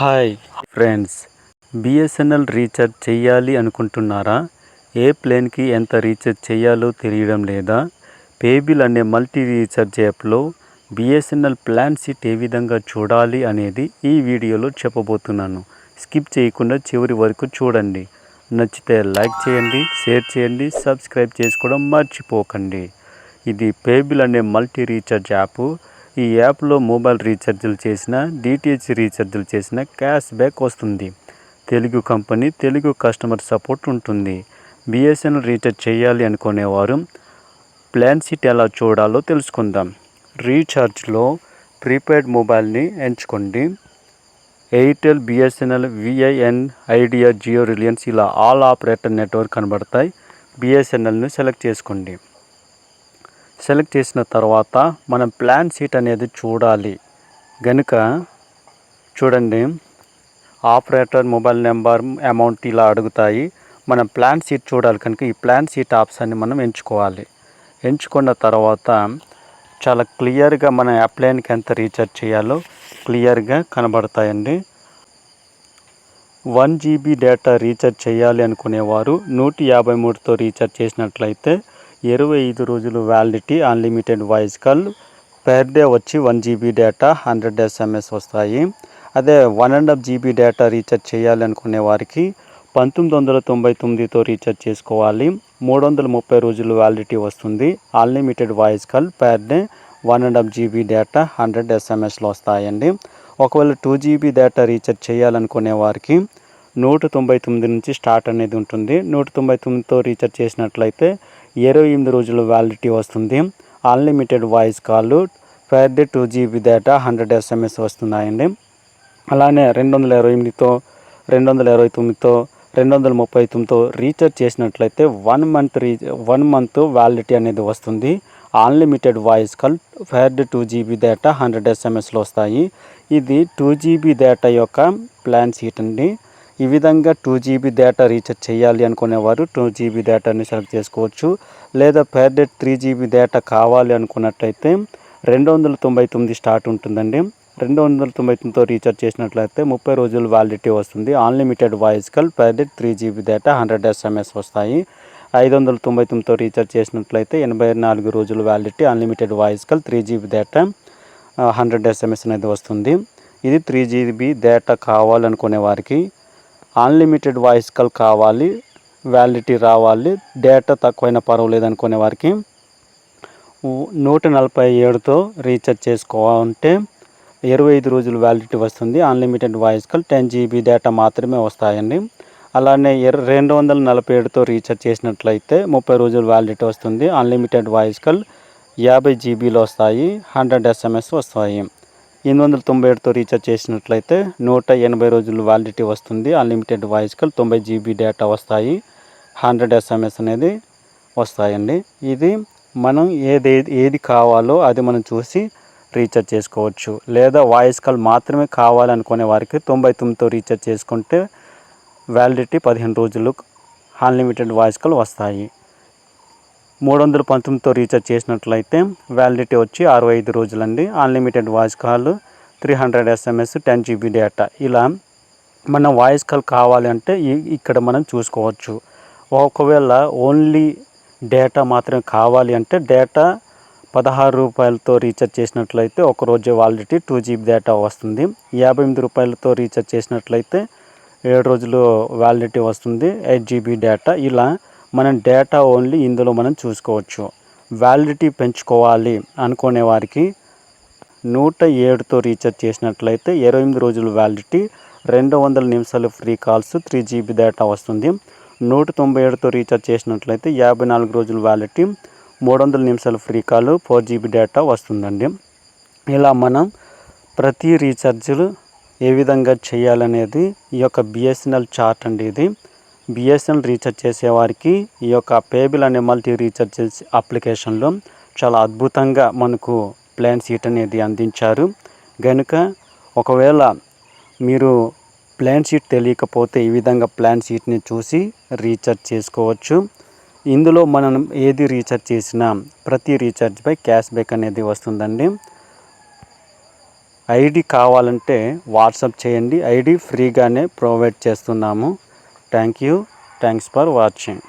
Hi friends BSNL recharge చేయాలి అనుకుంటున్నారా? ఏ ప్లాన్కి ఎంత రీఛార్జ్ చేయాలో తెలియడం లేదా? పేబిల్ అనే మల్టీ రీఛార్జ్ యాప్లో బిఎస్ఎన్ఎల్ ప్లాన్ సీట్ ఏ విధంగా చూడాలి అనేది ఈ వీడియోలో చెప్పబోతున్నాను. స్కిప్ చేయకుండా చివరి వరకు చూడండి. నచ్చితే లైక్ చేయండి షేర్ చేయండి సబ్స్క్రైబ్ చేసుకోవడం మర్చిపోకండి. ఇది పేబిల్ అనే మల్టీ రీఛార్జ్ యాప్. ఈ యాప్లో మొబైల్ రీఛార్జీలు చేసిన డిటిహెచ్ రీఛార్జీలు చేసిన క్యాష్ బ్యాక్ వస్తుంది. Telugu company Telugu customer support ఉంటుంది. బిఎస్ఎన్ఎల్ రీఛార్జ్ చేయాలి అనుకునేవారు ప్లాన్ సీట్ ఎలా చూడాలో తెలుసుకుందాం. రీఛార్జ్లో ప్రీపెయిడ్ మొబైల్ని ఎంచుకోండి. Airtel BSNL VIN Idea Jio Reliance ఇలా ఆల్ ఆపరేటర్ నెట్వర్క్ కనబడతాయి. బిఎస్ఎన్ఎల్ని సెలెక్ట్ చేసుకోండి. సెలెక్ట్ చేసిన తర్వాత మనం ప్లాన్ సీట్ అనేది చూడాలి. గనుక చూడండి ఆపరేటర్ మొబైల్ నెంబర్ అమౌంట్ ఇలా అడుగుతాయి. మనం ప్లాన్ సీట్ చూడాలి కనుక ఈ ప్లాన్ సీట్ ఆప్షన్ని మనం ఎంచుకోవాలి. ఎంచుకున్న తర్వాత చాలా క్లియర్గా మన అప్లైన్కి ఎంత రీఛార్జ్ చేయాలో క్లియర్గా కనబడతాయండి. వన్ జీబీ డేటా రీఛార్జ్ చేయాలి అనుకునేవారు నూట యాభై మూడుతో రీఛార్జ్ చేసినట్లయితే ఇరవై ఐదు రోజులు validity unlimited voice call per day వచ్చి one GB data hundred SMS వస్తాయి. అదే one and half GB data recharge చేయాలి అనుకునే వారికి పంతొమ్మిది వందల తొంభై తొమ్మిదితో రీఛార్జ్ చేసుకోవాలి. మూడు వందల ముప్పై రోజులు వ్యాలిడిటీ వస్తుంది. Unlimited voice call per day one and half GB data hundred ఎస్ఎంఎస్లు వస్తాయండి. ఒకవేళ టూ జీబీ డేటా రీఛార్జ్ చేయాలనుకునే వారికి నూట తొంభై తొమ్మిది నుంచి స్టార్ట్ అనేది ఉంటుంది. నూట తొంభై తొమ్మిదితో రీఛార్జ్ చేసినట్లయితే ఇరవై ఎనిమిది రోజుల వ్యాలిడిటీ వస్తుంది. Unlimited voice call per day two GB data hundred SMS వస్తున్నాయండి. అలానే రెండు వందల ఇరవై ఎనిమిదితో రెండు వందల ఇరవై తొమ్మిదితో రెండు వందల ముప్పై తొమ్మిదితో రీఛార్జ్ చేసినట్లయితే వన్ మంత్ రీ వన్ మంత్ వ్యాలిడిటీ అనేది వస్తుంది. Unlimited voice call per day two GB data hundred ఎస్ఎంఎస్లో వస్తాయి. ఇది టూ జీబీ డేటా యొక్క ప్లాన్ సీట్ అండి. ఈ విధంగా టూ జీబీ డేటా రీఛార్జ్ చేయాలి అనుకునేవారు టూ జీబీ డేటాని సెలెక్ట్ చేసుకోవచ్చు. లేదా per day three GB data కావాలి అనుకున్నట్లయితే రెండు వందల తొంభై తొమ్మిది స్టార్ట్ ఉంటుందండి. రెండు వందల తొంభై తొమ్మిదితో రీఛార్జ్ చేసినట్లయితే ముప్పై రోజులు వ్యాలిడిటీ వస్తుంది. Unlimited voice call per day three GB data hundred SMS వస్తాయి. ఐదు వందల తొంభై తొమ్మిదితో రీఛార్జ్ చేసినట్లయితే ఎనభై నాలుగు రోజులు validity unlimited voice call three GB data hundred SMS అనేది వస్తుంది. ఇది త్రీ జీబీ డేటా కావాలనుకునే వారికి అన్లిమిటెడ్ వాయిస్ కాల్ కావాలి వ్యాలిడిటీ రావాలి డేటా తక్కువైన పర్వాలేదు అనుకునే వారికి నూట నలభై ఏడుతో రీఛార్జ్ చేసుకోవాలంటే ఇరవై ఐదు రోజులు వ్యాలిడిటీ వస్తుంది. Unlimited voice call ten GB data మాత్రమే వస్తాయండి. అలానే రెండు వందల నలభై ఏడుతో రీఛార్జ్ చేసినట్లయితే ముప్పై రోజులు వ్యాలిడిటీ వస్తుంది. అన్లిమిటెడ్ వాయిస్ కాల్ యాభై జీబీలు వస్తాయి హండ్రెడ్ ఎస్ఎంఎస్ వస్తాయి. ఎనిమిది వందల తొంభై ఏడుతో రీఛార్జ్ చేసినట్లయితే నూట ఎనభై రోజులు వ్యాలిడిటీ వస్తుంది. అన్లిమిటెడ్ వాయిస్ కాల్ తొంభై జీబీ డేటా వస్తాయి. హండ్రెడ్ ఎస్ఎంఎస్ అనేది వస్తాయండి. ఇది మనం ఏది ఏది కావాలో అది మనం చూసి రీఛార్జ్ చేసుకోవచ్చు. లేదా వాయిస్ కాల్ మాత్రమే కావాలనుకునే వారికి తొంభై తొమ్మిదితో రీఛార్జ్ చేసుకుంటే వ్యాలిడిటీ పదిహేను రోజులు అన్లిమిటెడ్ వాయిస్ కాల్ వస్తాయి. మూడు వందల పంతొమ్మిదితో రీఛార్జ్ చేసినట్లయితే వ్యాలిడిటీ వచ్చి అరవై ఐదు రోజులండి. Unlimited voice call three hundred SMS ten GB data ఇలా మన వాయిస్ కాల్ కావాలి అంటే ఇక్కడ మనం చూసుకోవచ్చు. ఒకవేళ ఓన్లీ డేటా మాత్రమే కావాలి అంటే డేటా పదహారు రూపాయలతో రీఛార్జ్ చేసినట్లయితే ఒక రోజు వ్యాలిడిటీ టూ జీబీ డేటా వస్తుంది. యాభై ఎనిమిది రూపాయలతో రీఛార్జ్ చేసినట్లయితే ఏడు రోజులు వ్యాలిడిటీ వస్తుంది ఎయిట్ జీబీ డేటా ఇలా మనం డేటా ఓన్లీ ఇందులో మనం చూసుకోవచ్చు. వ్యాలిడిటీ పెంచుకోవాలి అనుకునే వారికి నూట ఏడుతో రీఛార్జ్ చేసినట్లయితే ఇరవై ఎనిమిది రోజులు వ్యాలిడిటీ రెండు వందల నిమిషాలు free calls three GB data వస్తుంది. నూట తొంభై ఏడుతో రీఛార్జ్ చేసినట్లయితే యాభై నాలుగు రోజులు వ్యాలిడిటీ మూడు వందల నిమిషాలు free call four GB data వస్తుందండి. ఇలా మనం ప్రతి రీఛార్జీలు ఏ విధంగా చేయాలనేది ఈ యొక్క బిఎస్ఎన్ఎల్ చార్ట్ అండి ఇది. బిఎస్ఎన్ఎల్ రీఛార్జ్ చేసేవారికి ఈ యొక్క పేబిల్ అనే మల్టీ రీఛార్జ్ చేసే అప్లికేషన్లో చాలా అద్భుతంగా మనకు ప్లాన్ సీట్ అనేది అందించారు. కనుక ఒకవేళ మీరు ప్లాన్ షీట్ తెలియకపోతే ఈ విధంగా ప్లాన్ షీట్ని చూసి రీఛార్జ్ చేసుకోవచ్చు. ఇందులో మనం ఏది రీఛార్జ్ చేసినా ప్రతి రీఛార్జ్పై క్యాష్ బ్యాక్ అనేది వస్తుందండి. ఐడి కావాలంటే వాట్సాప్ చేయండి. ఐడి ఫ్రీగానే ప్రొవైడ్ చేస్తున్నాము. Thank you thanks for watching